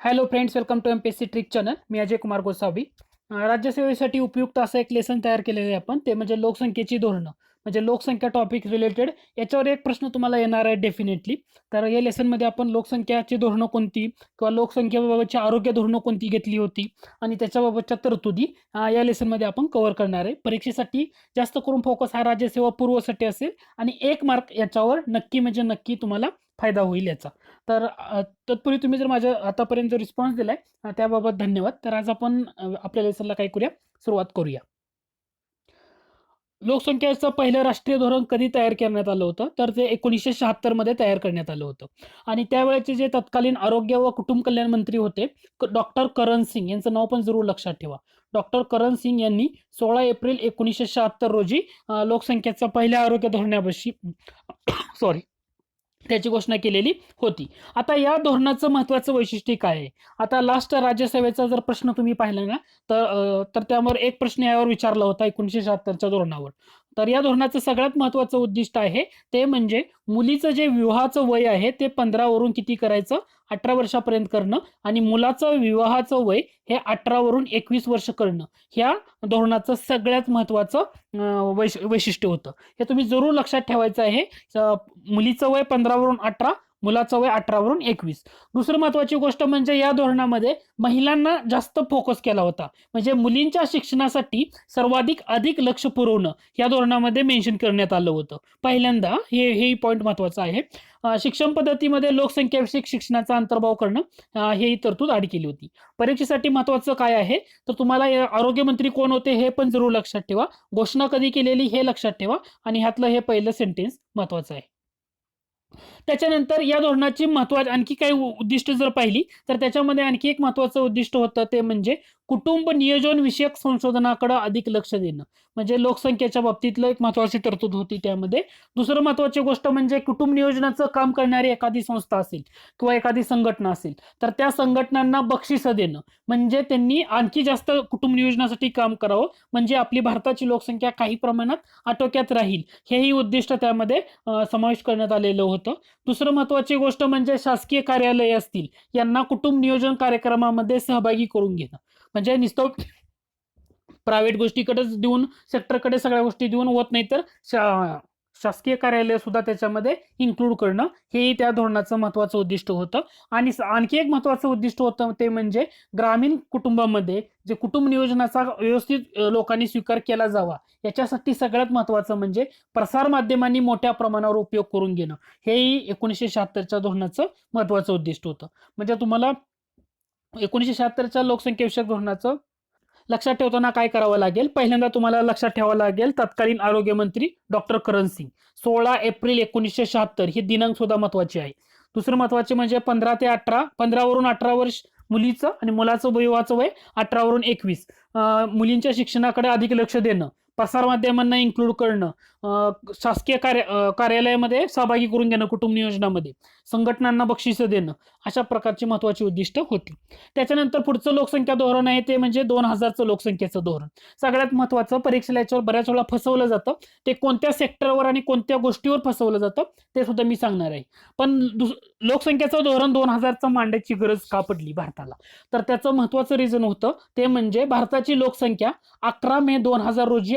Hello friends welcome to M P S C trick channel मी अजय कुमार गोसावी. राज्यसेवेसाठी उपयुक्त असं एक लेसन तयार केलेलं आहे आपण. ते म्हणजे लोकसंख्येची धोरणं. म्हणजे लोकसंख्या टॉपिक रिलेटेड याच्यावर एक प्रश्न तुम्हाला येणार आहे डेफिनेटली तर या लेसनमध्ये आपण लोकसंख्याची धोरणं कोणती? किंवा लोकसंख्येबाबतची आरोग्य धोरणं कोणती घेतली होती? आणि त्याच्याबाबतच्या तरतुदी या लेसनमध्ये आपण कव्हर करणार आहे. परीक्षेसाठी जास्त करून फोकस हा राज्यसेवा पूर्वसाठी असेल. आणि एक मार्क याच्यावर नक्की म्हणजे नक्की तुम्हाला फायदा होईल याचा. तर तत्पूर्वी तुम्ही जर माझ्या आतापर्यंत जो रिस्पॉन्स दिलाय त्याबाबत धन्यवाद. तर आज आपण आपल्या लेसनला काय करूया? सुरुवात करूया. लोकसंख्येचं पहिलं राष्ट्रीय धोरण कधी तयार करण्यात आलं होतं? तर ते एकोणीसशे शहात्तरमध्ये तयार करण्यात आलं होतं. आणि त्यावेळेचे जे तत्कालीन आरोग्य व कुटुंब कल्याण मंत्री होते डॉक्टर करण सिंग यांचं नाव पण जरूर लक्षात ठेवा. डॉक्टर करण सिंग यांनी सोळा एप्रिल एकोणीसशे शहात्तर रोजी अ, लोकसंख्येचा पहिल्या आरोग्य धोरणाविषयी सॉरी त्याची घोषणा केलेली होती. आता या धोरणाचं महत्वाचं वैशिष्ट्य काय आहे? आता लास्ट राज्यसभेचा जर प्रश्न तुम्ही पाहिला ना तर तर त्यावर एक प्रश्न यावर विचारला होता एकोणीसशे शहात्तरच्या धोरणावर. तर या धोरणाचं सगळ्यात महत्त्वाचं उद्दिष्ट आहे ते म्हणजे मुलीचं जे विवाहाचं वय आहे ते पंधरावरून किती करायचं? अठरा वर्षापर्यंत करणं आणि मुलाचं विवाहाचं वय हे अठरावरून एकवीस वर्ष करणं. ह्या धोरणाचं सगळ्यात महत्वाचं वैश वैशिष्ट्य होतं. हे तुम्ही जरूर लक्षात ठेवायचं आहे. मुलीचं वय पंधरावरून अठरा मुलाचं वय अठरावरून एकवीस. दुसरं महत्वाची गोष्ट म्हणजे या धोरणामध्ये महिलांना जास्त फोकस केला होता. म्हणजे मुलींच्या शिक्षणासाठी सर्वाधिक अधिक लक्ष पुरवणं या धोरणामध्ये मेन्शन करण्यात आलं होतं. पहिल्यांदा हे हे पॉईंट महत्वाचं आहे. शिक्षण पद्धतीमध्ये लोकसंख्याविषयक शिक्षणाचा अंतर्भाव करणं अं, ही तरतूद आड केली होती. परीक्षेसाठी महत्वाचं काय आहे? तर तुम्हाला आरोग्यमंत्री कोण होते हे पण जरूर लक्षात ठेवा. घोषणा कधी केलेली हे लक्षात ठेवा. आणि ह्यातलं हे पहिलं सेंटेन्स महत्वाचं आहे. त्याच्यानंतर या धोरणाची महत्वाची आणखी काही उद्दिष्ट जर पाहिली तर त्याच्यामध्ये आणखी एक महत्वाचं उद्दिष्ट होतं ते म्हणजे कुटुंब नियोजन विषयक संशोधनाकडे अधिक लक्ष देणं. म्हणजे लोकसंख्येच्या बाबतीतलं एक महत्वाची तरतूद होती त्यामध्ये. दुसरं महत्वाची गोष्ट म्हणजे कुटुंब नियोजनाचं काम करणारी एखादी संस्था असेल किंवा एखादी संघटना असेल तर त्या संघटनांना बक्षिसं देणं. म्हणजे त्यांनी आणखी जास्त कुटुंब नियोजनासाठी काम करावं. म्हणजे आपली भारताची लोकसंख्या काही प्रमाणात आटोक्यात राहील. हेही उद्दिष्ट त्यामध्ये समावेश करण्यात आलेलं होतं. दुसरं महत्वाची गोष्ट म्हणजे शासकीय कार्यालय असतील यांना कुटुंब नियोजन कार्यक्रमामध्ये सहभागी करून घेणं. म्हणजे नुसतं प्रायव्हेट गोष्टीकडेच देऊन सेक्टरकडे सगळ्या गोष्टी देऊन होत नाही तर शा शासकीय कार्यालय सुद्धा त्याच्यामध्ये इन्क्लूड करणं हेही त्या धोरणाचं महत्वाचं उद्दिष्ट होतं. आणि स- आणखी एक महत्वाचं उद्दिष्ट होतं ते म्हणजे ग्रामीण कुटुंबामध्ये जे कुटुंब नियोजनाचा व्यवस्थित लोकांनी स्वीकार केला जावा याच्यासाठी सगळ्यात महत्वाचं म्हणजे प्रसार माध्यमांनी मोठ्या प्रमाणावर उपयोग करून घेणं. हेही एकोणीसशे शहात्तरच्या धोरणाचं महत्वाचं उद्दिष्ट होतं. म्हणजे तुम्हाला एकोणीसशे शहात्तरच्या लोकसंख्याविषयक धोरणाचं लक्षात ठेवताना काय करावं लागेल? पहिल्यांदा तुम्हाला लक्षात ठेवावं लागेल तत्कालीन आरोग्य मंत्री डॉक्टर करण सिंग सोळा एप्रिल एकोणीसशे शहात्तर ही दिनांक सुद्धा महत्वाची आहे. दुसरं महत्त्वाचे म्हणजे पंधरा ते अठरा पंधरावरून अठरा वर्ष मुलीचं आणि मुलाचं विवाहाचं वय अठरावरून एकवीस. मुलींच्या शिक्षणाकडे अधिक लक्ष देणं. प्रसारमाध्यमांना इन्क्लूड करणं शासकीय कार्य कार्यालयामध्ये सहभागी करून घेणं कुटुंब नियोजनामध्ये संघटनांना बक्षिसं देणं अशा प्रकारची महत्वाची उद्दिष्ट होती. त्याच्यानंतर पुढचं लोकसंख्या धोरण आहे ते म्हणजे दोन हजारचं लोकसंख्येचं धोरण. सगळ्यात महत्वाचं परीक्षेला याच्यावर बऱ्याच वेळा फसवलं जातं. ते कोणत्या सेक्टरवर आणि कोणत्या गोष्टीवर फसवलं जातं ते सुद्धा मी सांगणार आहे. पण दुस लोकसंख्येचं धोरण दोन हजारचं मांडायची गरज का पडली भारताला? तर त्याचं महत्वाचं रिझन होतं ते म्हणजे भारताची लोकसंख्या अकरा मे दोन हजार रोजी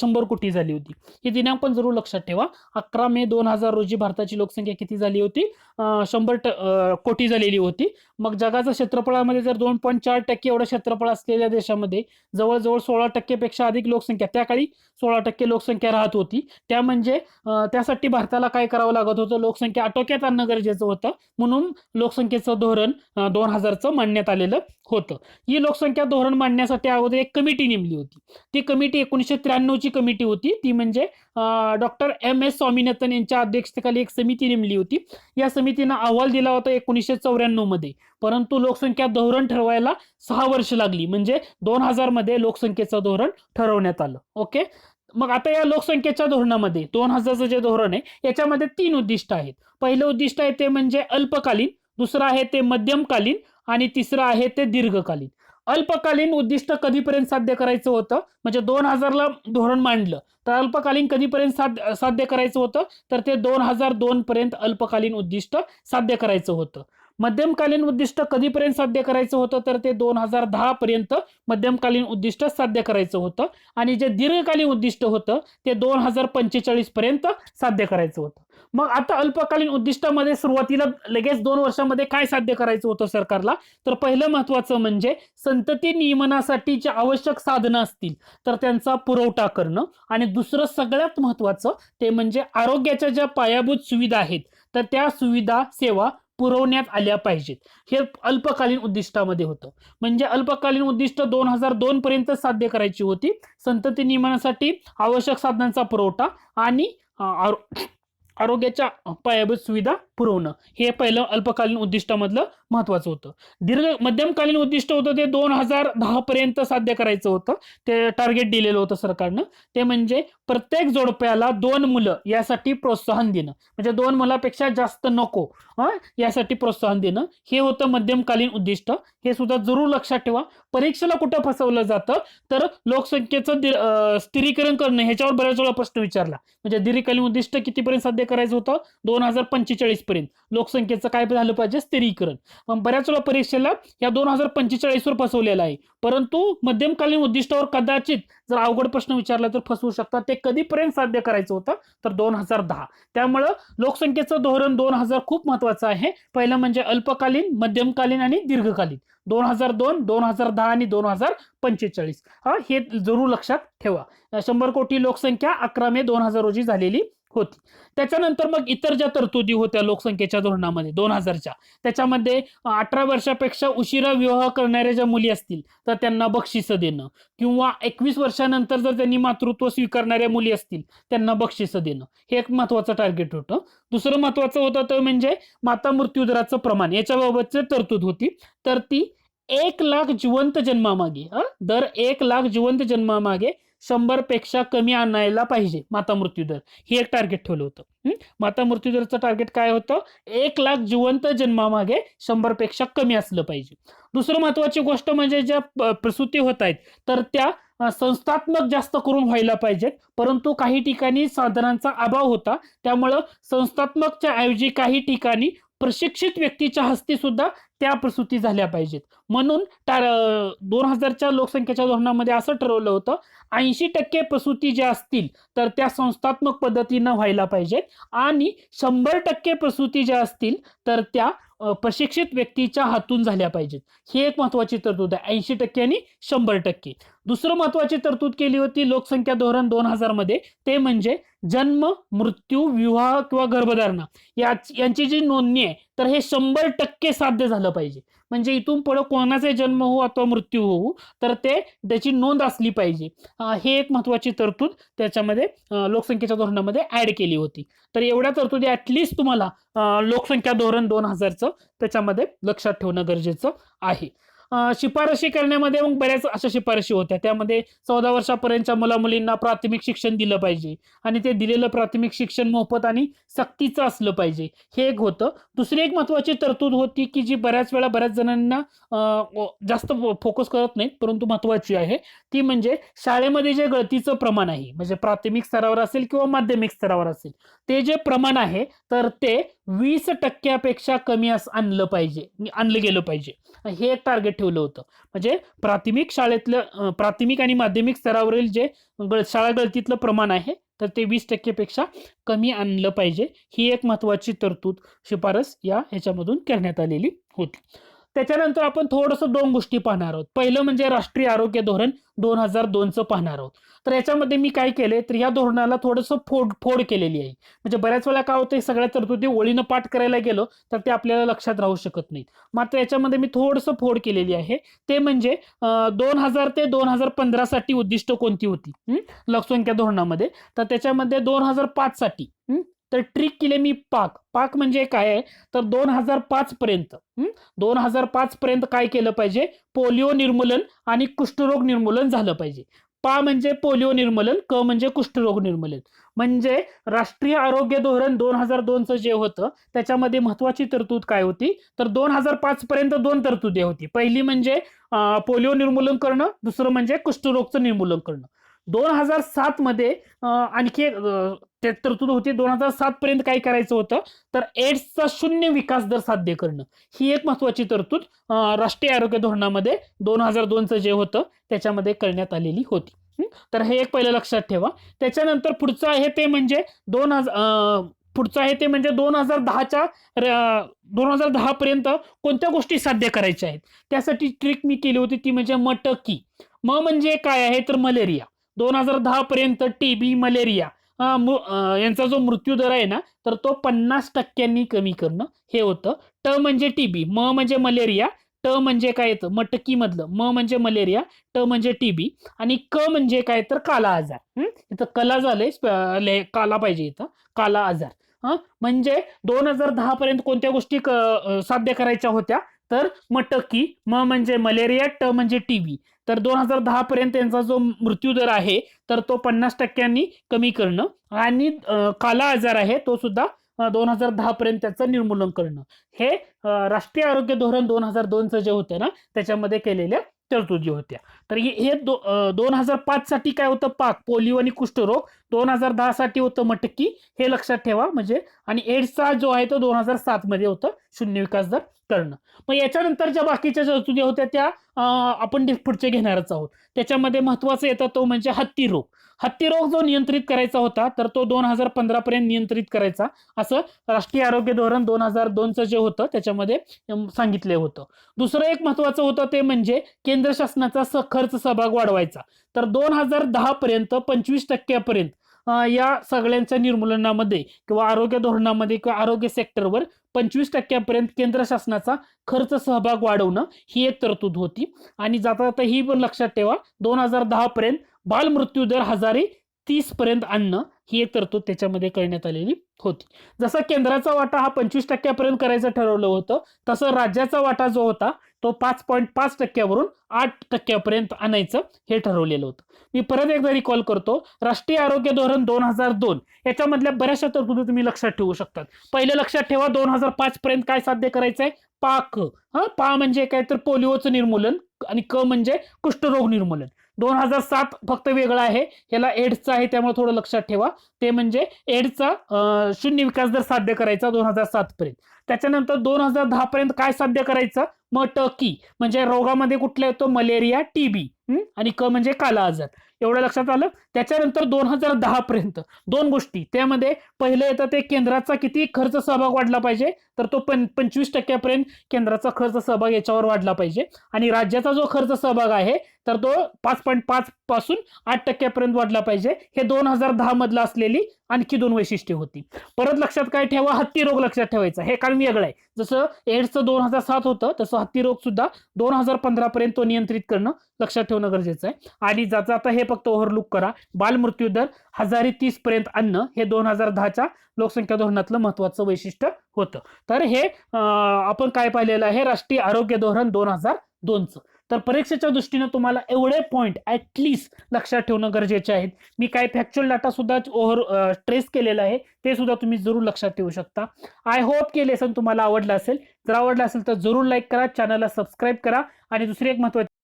शंभर कोटी झाली होती. हे दिनांक पण जरूर लक्षात ठेवा. अकरा मे दोन हजार रोजी भारताची लोकसंख्या किती झाली होती? शंभर कोटी झालेली होती. मग जगाच्या क्षेत्रफळामध्ये जर दोन पॉईंट चार टक्के एवढं क्षेत्रफळ असलेल्या देशामध्ये जवळजवळ सोळा टक्केपेक्षा अधिक लोकसंख्या त्या काळी सोळा टक्के लोकसंख्या राहत होती. त्या म्हणजे त्यासाठी भारताला काय करावं लागत होतं? लोकसंख्या आटोक्यात आणणं गरजेचं होतं. म्हणून लोकसंख्येचं धोरण दोन हजारचं मांडण्यात आलेलं होतं. ही लोकसंख्या धोरण मांडण्यासाठी अगोदर एक कमिटी नेमली होती. ती कमिटी एकोणीसशे ब्याण्णवची कमिटी होती. ती म्हणजे डॉक्टर एम एस स्वामीनाथन यांच्या अध्यक्षतेखाली एक समिती नेमली होती. या समितीनं अहवाल दिला होता एकोणीसशे चौऱ्याण्णवमध्ये. परंतु लोकसंख्या धोरण ठरवायला सहा वर्ष लागली. म्हणजे दोन हजारमध्ये लोकसंख्येचं धोरण ठरवण्यात आलं. ओके? मग आता या लोकसंख्येच्या धोरणामध्ये दोन हजारचं जे धोरण आहे याच्यामध्ये तीन उद्दिष्ट आहेत. पहिलं उद्दिष्ट आहे ते म्हणजे अल्पकालीन दुसरं आहे ते मध्यमकालीन आणि तिसरं आहे ते दीर्घकालीन. अल्पकालीन उद्दिष्ट कधीपर्यंत साध्य करायचं होतं? म्हणजे दोन हजारला धोरण मांडलं. तर अल्पकालीन कधीपर्यंत साध्य साध्य करायचं होतं? तर ते दोन हजार दोन पर्यंत अल्पकालीन उद्दिष्ट साध्य करायचं होतं. मध्यमकालीन उद्दिष्ट कधीपर्यंत साध्य करायचं होतं? तर ते दोन हजार दहा पर्यंत मध्यमकालीन उद्दिष्ट साध्य करायचं होतं. आणि जे दीर्घकालीन उद्दिष्ट होतं ते दोन हजार पंचेचाळीस पर्यंत साध्य करायचं होतं. मग आता अल्पकालीन उद्दिष्टामध्ये सुरुवातीला लगेच दोन वर्षामध्ये काय साध्य करायचं होतं सरकारला? तर पहिलं महत्वाचं म्हणजे संतती नियमनासाठी जे आवश्यक साधनं असतील तर त्यांचा पुरवठा करणं. आणि दुसरं सगळ्यात महत्वाचं ते म्हणजे आरोग्याच्या ज्या पायाभूत सुविधा आहेत तर त्या सुविधा सेवा पुरवण्यात आल्या पाहिजेत. हे अल्पकालीन उद्दिष्टामध्ये होतं. म्हणजे अल्पकालीन उद्दिष्ट दोन हजार दोन पर्यंत साध्य करायची होती. संतती नियमनासाठी आवश्यक साधनांचा पुरवठा आणि आरोग्याच्या पायाभूत सुविधा पुरवणं. हे पहिलं अल्पकालीन उद्दिष्टामधलं महत्वाचं होतं. दीर्घ मध्यमकालीन उद्दिष्ट होतं ते दोन हजार दहा पर्यंत साध्य करायचं होतं. ते टार्गेट दिलेलं होतं सरकारनं. ते म्हणजे प्रत्येक जोडप्याला दोन मुलं यासाठी प्रोत्साहन देणं. म्हणजे दोन मुलापेक्षा जास्त नको यासाठी प्रोत्साहन देणं. हे होतं मध्यमकालीन उद्दिष्ट. हे सुद्धा जरूर लक्षात ठेवा. परीक्षेला कुठं फसवलं जातं? तर लोकसंख्येचं स्थिरीकरण करणं. ह्याच्यावर बऱ्याच वेळा प्रश्न विचारला. म्हणजे दीर्घकालीन उद्दिष्ट कितीपर्यंत साध्य करायचं होतं दोन हजार पंचेचाळीस पर्यंत. लोकसंख्येचं काय झालं पाहिजे? स्थिरीकरण. पण बऱ्याच वेळा परीक्षेला या दोन हजार पंचेचाळीस वर फसवलेलं आहे. परंतु मध्यमकालीन उद्दिष्टावर कदाचित जर अवघड प्रश्न विचारला तर फसवू शकतात. ते कधीपर्यंत साध्य करायचं होतं? तर दोन हजार दहा. त्यामुळं लोकसंख्येचं धोरण दोन हजार खूप महत्वाचं आहे. पहिलं म्हणजे अल्पकालीन मध्यमकालीन आणि दीर्घकालीन. दोन हजार दोन दोन हजार दहा आणि दोन हजार पंचेचाळीस. हा हे जरूर लक्षात ठेवा. शंभर कोटी लोकसंख्या अकरा मे दोन हजार रोजी झालेली होती. त्याच्यानंतर मग इतर ज्या तरतुदी होत्या लोकसंख्येच्या धोरणामध्ये दोन हजारच्या त्याच्यामध्ये अठरा वर्षापेक्षा उशिरा विवाह करणाऱ्या ज्या मुली असतील तर त्यांना बक्षिसं देणं किंवा एकवीस वर्षानंतर जर त्यांनी मातृत्व स्वीकारणाऱ्या मुली असतील त्यांना बक्षिसं देणं. हे एक महत्वाचं टार्गेट होतं. दुसरं महत्वाचं होतं ते म्हणजे माता मृत्यूदराचं प्रमाण याच्याबाबतची तरतूद होती. तर ती एक लाख जिवंत जन्मामागे दर एक लाख जिवंत जन्मामागे शंभरपेक्षा कमी आणायला पाहिजे माता मृत्यूदर. हे एक टार्गेट ठेवलं होतं. माता मृत्यूदरचं टार्गेट काय होतं? एक लाख जिवंत जन्मामागे शंभरपेक्षा कमी असलं पाहिजे. दुसरं महत्वाची गोष्ट म्हणजे ज्या प्रसूती होत आहेत तर त्या संस्थात्मक जास्त करून व्हायला पाहिजेत. परंतु काही ठिकाणी साधनांचा अभाव होता. त्यामुळं संस्थात्मकच्या ऐवजी काही ठिकाणी प्रशिक्षित व्यक्तीच्या हस्ते सुद्धा त्या प्रसूती झाल्या पाहिजेत. म्हणून टार दोन हजारच्या लोकसंख्येच्या धोरणामध्ये असं ठरवलं होतं ऐंशी टक्के प्रसूती ज्या असतील तर त्या संस्थात्मक पद्धतीनं व्हायला पाहिजेत. आणि शंभर टक्के प्रसूती ज्या असतील तर त्या प्रशिक्षित व्यक्तीच्या हातून झाल्या पाहिजेत. ही एक महत्वाची तरतूद आहे. ऐंशी टक्के आणि शंभर टक्के. दुसरं महत्वाची तरतूद केली होती लोकसंख्या धोरण दोन हजारमध्ये. ते म्हणजे जन्म मृत्यू विवाह किंवा गर्भधारणा. या यांची जी नोंदणी आहे तर हे शंभर टक्के साध्य झालं पाहिजे. म्हणजे इथून पुढे कोणाचा जन्म हो अथवा मृत्यू होऊ तर ते त्याची नोंद असली पाहिजे. हे एक महत्वाची तरतूद त्याच्यामध्ये लोकसंख्येच्या धोरणामध्ये ऍड केली होती. तर एवढ्या तरतुदी ऍटलिस्ट तुम्हाला लोकसंख्या धोरण दोन हजारचं त्याच्यामध्ये लक्षात ठेवणं गरजेचं आहे. शिफारशी करण्यामध्ये मग बऱ्याच अशा शिफारशी होत्या. त्यामध्ये चौदा वर्षापर्यंतच्या मुला मुलींना प्राथमिक शिक्षण दिलं पाहिजे आणि ते दिलेलं प्राथमिक शिक्षण मोफत आणि सक्तीचं असलं पाहिजे. हे एक होतं. दुसरी एक महत्वाची तरतूद होती की जी बऱ्याच वेळा बऱ्याच जणांना जास्त फोकस करत नाहीत परंतु महत्वाची आहे. ती म्हणजे शाळेमध्ये जे गळतीचं प्रमाण आहे म्हणजे प्राथमिक स्तरावर असेल किंवा माध्यमिक स्तरावर असेल ते जे प्रमाण आहे तर ते वीस टक्क्यापेक्षा कमी असं आणलं पाहिजे. आणलं गेलं पाहिजे. हे एक टार्गेट ठेवलं होतं. म्हणजे प्राथमिक शाळेतलं प्राथमिक आणि माध्यमिक स्तरावरील जे गळ शाळा गळतीतलं प्रमाण आहे तर ते वीस टक्केपेक्षा कमी आणलं पाहिजे. ही एक महत्त्वाची तरतूद शिफारस या ह्याच्यामधून करण्यात आलेली होती. त्याच्यानंतर आपण थोडंसं दोन गोष्टी पाहणार आहोत. पहिलं म्हणजे राष्ट्रीय आरोग्य धोरण दोन हजार दोनचं पाहणार आहोत. तर याच्यामध्ये मी काय केलंय? तर या धोरणाला थोडंसं फोड फोड केलेली आहे. म्हणजे बऱ्याच वेळा काय होतं सगळ्या तरतुदी ओळीनं पाठ करायला गेलो तर ते आपल्याला लक्षात राहू शकत नाहीत. मात्र याच्यामध्ये मी थोडंसं फोड केलेली आहे. ते म्हणजे दोन हजार ते दोन हजार पंधरासाठी उद्दिष्ट कोणती होती? लोकसंख्या धोरणामध्ये. तर त्याच्यामध्ये दोन हजार पाच साठी तर ट्रिक केले मी पाक. पाक म्हणजे काय आहे? तर दोन हजार पाच पर्यंत. दोन हजार पाच पर्यंत काय केलं पाहिजे? पोलिओ निर्मूलन आणि कुष्ठरोग निर्मूलन झालं पाहिजे. पा म्हणजे पोलिओ निर्मूलन क म्हणजे कुष्ठरोग निर्मूलन. म्हणजे राष्ट्रीय आरोग्य धोरण दोन हजार दोनचं जे होतं त्याच्यामध्ये महत्वाची तरतूद काय होती? तर दोन हजार पाच पर्यंत दोन तरतुदी होती. पहिली म्हणजे पोलिओ निर्मूलन करणं दुसरं म्हणजे कुष्ठरोगचं निर्मूलन करणं. दोन हजार सात मध्ये आणखी एक ते तरतूद होती. दोन हजार सात पर्यंत काय करायचं होतं? तर एड्सचा शून्य विकास दर साध्य करणं. ही एक महत्वाची तरतूद राष्ट्रीय आरोग्य धोरणामध्ये दोन हजार दोनचं जे होतं त्याच्यामध्ये करण्यात आलेली होती. तर हे एक पहिलं लक्षात ठेवा. त्याच्यानंतर पुढचं आहे ते म्हणजे दोन हजार पुढचं आहे ते म्हणजे दोन हजार दहाच्या दोन हजार दहा पर्यंत कोणत्या गोष्टी साध्य करायच्या आहेत? त्यासाठी ट्रिक मी केली होती ती म्हणजे मटकी. म म्हणजे काय आहे? तर मलेरिया. दोन हजार दहा पर्यंत टी बी मलेरिया यांचा जो मृत्यू दर आहे ना तर तो पन्नास टक्क्यांनी कमी करणं हे होतं. ट म्हणजे टी बी म म्हणजे मलेरिया ट म्हणजे काय येतं? मटकी मधलं म म्हणजे मलेरिया ट म्हणजे टीबी आणि क म्हणजे काय तर काला आजार. इथं कला झालंय काला पाहिजे इथं. काला आजार. हा? म्हणजे दोन हजार दहा पर्यंत कोणत्या गोष्टी साध्य करायच्या होत्या? तर मटकी म म्हणजे मलेरिया ट म्हणजे टीबी तर दोन हजार दहा पर्यंत त्यांचा जो मृत्यू दर आहे तर तो पन्नास टक्क्यांनी कमी करणं आणि काला आजार आहे तो सुद्धा दोन हजार दहा पर्यंत त्याचं निर्मूलन करणं. हे राष्ट्रीय आरोग्य धोरण दोन हजार दोनचं जे होतं ना त्याच्यामध्ये केलेल्या तरतुदी होत्या. तर हे दो दोन हजार पाच साठी काय होतं? पाक पोलिओ आणि कुष्ठरोग दोन हजार दहा साठी होतं मटकी हे लक्षात ठेवा म्हणजे. आणि एड्सचा जो आहे तो दोन हजार सात मध्ये होतं शून्य विकास दर करणं. मग याच्यानंतर ज्या बाकीच्या तरतुदी होत्या त्या आपण पुढचे घेणारच आहोत. त्याच्यामध्ये महत्वाचं येतं तो म्हणजे हत्ती रोग. हत्ती रोग जो नियंत्रित करायचा होता तर तो दोन हजार पंधरा पर्यंत नियंत्रित करायचा. असं राष्ट्रीय आरोग्य धोरण दोन हजार दोनचं जे होतं त्याच्यामध्ये सांगितले होतं. दुसरं एक महत्वाचं होतं ते म्हणजे केंद्र शासनाचा खर्च सहभाग वाढवायचा. तर दोन हजार दहा पर्यंत पंचवीस टक्क्यापर्यंत या सगळ्यांच्या निर्मूलनामध्ये किंवा आरोग्य धोरणामध्ये किंवा आरोग्य सेक्टरवर पंचवीस टक्क्यापर्यंत केंद्र शासनाचा खर्च सहभाग वाढवणं ही एक तरतूद होती. आणि जाता जाता ही पण लक्षात ठेवा दोन हजार दहा पर्यंत बालमृत्यू दर हजारी तीस पर्यंत आणणं ही एक तरतूद त्याच्यामध्ये करण्यात आलेली होती. जसा केंद्राचा वाटा हा पंचवीस टक्क्यापर्यंत करायचं ठरवलं होतं तसं राज्याचा वाटा जो होता तो पाच पॉईंट पाच टक्क्यावरून आठ टक्क्यापर्यंत आणायचं हे ठरवलेलं होतं. मी परत एकदा रिकॉल करतो राष्ट्रीय आरोग्य धोरण दोन हजार दोन याच्यामधल्या बऱ्याचशा तरतुदी तुम्ही लक्षात ठेवू शकतात. पहिलं लक्षात ठेवा दोन हजार पाच पर्यंत काय साध्य करायचं आहे पाक हा? पा म्हणजे काय? तर पोलिओचं निर्मूलन आणि क म्हणजे कुष्ठरोग निर्मूलन. दोन हजार सात फक्त वेगळं आहे. ह्याला एड्सचा आहे त्यामुळे थोडं लक्षात ठेवा. ते म्हणजे एड्सचा शून्य विकास दर साध्य करायचा दोन हजार सात पर्यंत. त्याच्यानंतर दोन हजार दहा पर्यंत काय साध्य करायचं? मग टकी म्हणजे रोगामध्ये कुठला येतो? मलेरिया टीबी आणि क म्हणजे काला आजार एवढं लक्षात आलं? त्याच्यानंतर दोन हजार दहा पर्यंत. दोन गोष्टी. त्यामध्ये पहिलं येतं ते केंद्राचा किती खर्च सहभाग वाढला पाहिजे? तर तो पं पंचवीस टक्क्यापर्यंत केंद्राचा खर्च सहभाग याच्यावर वाढला पाहिजे. आणि राज्याचा जो खर्च सहभाग आहे तर तो पाच पॉईंट पाच पासून आठ टक्क्यापर्यंत वाढला पाहिजे. हे दोन हजार दहा मधलं असलेली आणखी दोन वैशिष्ट्ये होती. परत लक्षात काय ठेवा हत्ती रोग लक्षात ठेवायचा. हे कारण वेगळं आहे. जसं एड्सचं दोन हजार सात होतं तसं हत्ती रोग सुद्धा दोन हजार पंधरा पर्यंत तो नियंत्रित करणं लक्षात ठेवणं गरजेचं आहे. आणि जाता आता हे फक्त ओव्हरलुक करा बालमृत्यू दर हजारी तीस पर्यंत आणणं हे दोन हजार दहाच्या लोकसंख्या धोरणातलं महत्वाचं वैशिष्ट्य होतं. तर हे आपण काय पाहिलेलं आहे? राष्ट्रीय आरोग्य धोरण दोन हजार दोनचं. तर परीक्षेच्या दृष्टीने तुम्हाला एवढे पॉईंट ॲटलिस्ट लक्षात ठेवणं गरजेचे आहेत. मी काय फॅक्च्युअल डाटा सुद्धा ओव्हर ट्रेस केलेला आहे ते सुद्धा तुम्ही जरूर लक्षात ठेवू शकता. आय होप की लेसन तुम्हाला आवडलं असेल. जर आवडलं असेल तर जरूर लाईक करा चॅनलला सबस्क्राईब करा आणि दुसरी एक महत्वाची